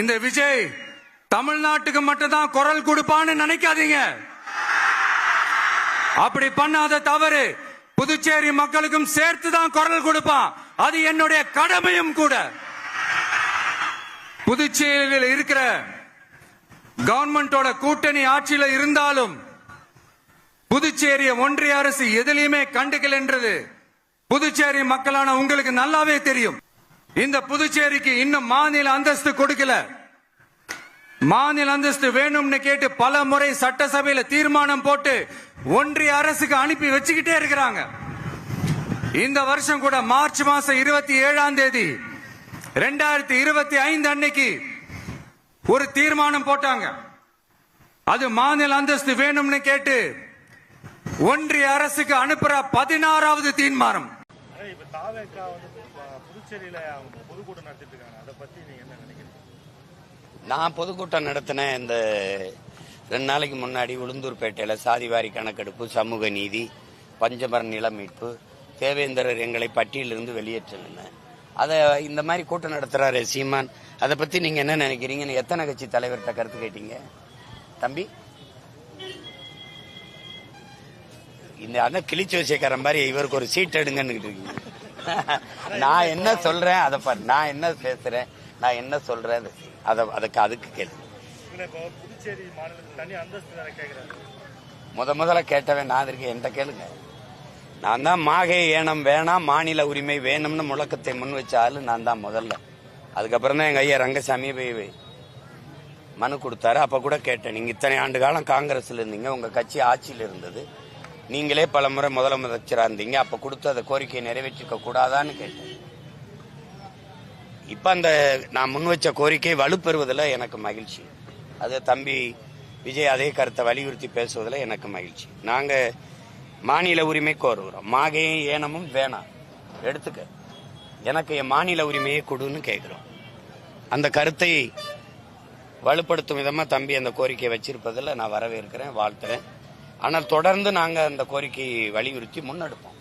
இந்த விஜய் தமிழ்நாட்டுக்கு மட்டும்தான் குரல் கொடுப்பான்னு நினைக்காதீங்க. அப்படி பண்ணாத தவறு. புதுச்சேரி மக்களுக்கும் சேர்த்து தான் குரல் கொடுப்பான். அது என்னுடைய கடமையும் கூட. புதுச்சேரியில் இருக்கிற கவர்மெண்டோட கூட்டணி ஆட்சியில் இருந்தாலும் புதுச்சேரிய ஒன்றிய அரசு எதிலையுமே கண்டுகள் என்றது புதுச்சேரி மக்களான உங்களுக்கு நல்லாவே தெரியும். இந்த புதுச்சேரிக்கு இன்னும் மாநில அந்தஸ்து கொடுக்கல. மாநில அந்தஸ்து வேணும்னு கேட்டு பல முறை சட்டசபையில தீர்மானம் போட்டு ஒன்றிய அரசுக்கு அனுப்பி வச்சுக்கிட்டே இருக்கிறாங்க. இந்த வருஷம் கூட மார்ச் மாசம் இருபத்தி ஏழாம் தேதி ரெண்டாயிரத்தி இருபத்தி ஐந்து அன்னைக்கு ஒரு தீர்மானம் போட்டாங்க. அது மாநில அந்தஸ்து வேணும்னு கேட்டு ஒன்றிய அரசுக்கு அனுப்புற பதினாறாவது தீர்மானம். தாவேக்கா வந்து அவங்க பொதுக்கூட்டம் நடத்திட்டு இருக்காங்க. அதை என்ன நினைக்கிறீங்க? நான் பொதுக்கூட்டம் நடத்தினேன் இந்த ரெண்டு நாளைக்கு முன்னாடி உளுந்தூர்பேட்டையில் சாதிவாரி கணக்கெடுப்பு சமூக நீதி பஞ்சமர நில மீட்பு தேவேந்திரர் எங்களை பட்டியலிருந்து வெளியேற்றினேன் அதை இந்த மாதிரி கூட்டம் நடத்துகிறாரு சீமான். அதை பற்றி நீங்கள் என்ன நினைக்கிறீங்கன்னு எத்தனை கட்சி தலைவர்கிட்ட கருத்து கேட்டீங்க? தம்பி? இந்த அண்ணன் கிழிச்சு வச்சுக்கிற மாதிரி இவருக்கு ஒரு சீட் எடுங்கன்னு இருக்கீங்க. நான் என்ன சொல்றேன் அதை பாரு. நான் என்ன பேசுறேன் நான் என்ன சொல்றேன் அதை அதுக்கு அதுக்கு கேளு. இதுல இப்போ புதுச்சேரி மாநிலத்துக்கு தனி அந்தஸ்து வேற கேக்குறாங்க முத முதல்ல கேட்டவன் நான் இருக்கேன். என்கிட்ட கேளுங்க. நான் தான் மாகே ஏனம் வேணாம் மாநில உரிமை வேணும்னு முழக்கத்தை முன் வச்ச ஆளு நான் தான் முதல்ல. அதுக்கப்புறம் தான் எங்க ஐயா ரங்கசாமி போய் மனு கொடுத்தாரு. அப்ப கூட கேட்டேன். நீங்க இத்தனை ஆண்டு காலம் காங்கிரஸ்ல இருந்தீங்க. உங்க கட்சி ஆட்சியில் இருந்தது. நீங்களே பல முறை முதலமைச்சராக இருந்தீங்க அப்ப கொடுத்து அந்த கோரிக்கையை நிறைவேற்றிக்க கூடாதான்னு கேட்டேன். இப்ப அந்த நான் முன் வச்ச கோரிக்கை வலுப்பெறுவதில் எனக்கு மகிழ்ச்சி. அது தம்பி விஜய் அதே கருத்தை வலியுறுத்தி பேசுவதில் எனக்கு மகிழ்ச்சி. நாங்க மாநில உரிமை கோருகிறோம். மாகையும் ஏனமும் வேணாம். எடுத்துக்க. எனக்கு என் மாநில உரிமையை கொடுன்னு கேட்குறோம். அந்த கருத்தை வலுப்படுத்தும் விதமாக தம்பி அந்த கோரிக்கையை வச்சிருப்பதில் நான் வரவேற்கிறேன் வாழ்த்துறேன். ஆனால் தொடர்ந்து நாங்க அந்த கோரிக்கையை வலியுறுத்தி முன்னெடுப்போம்.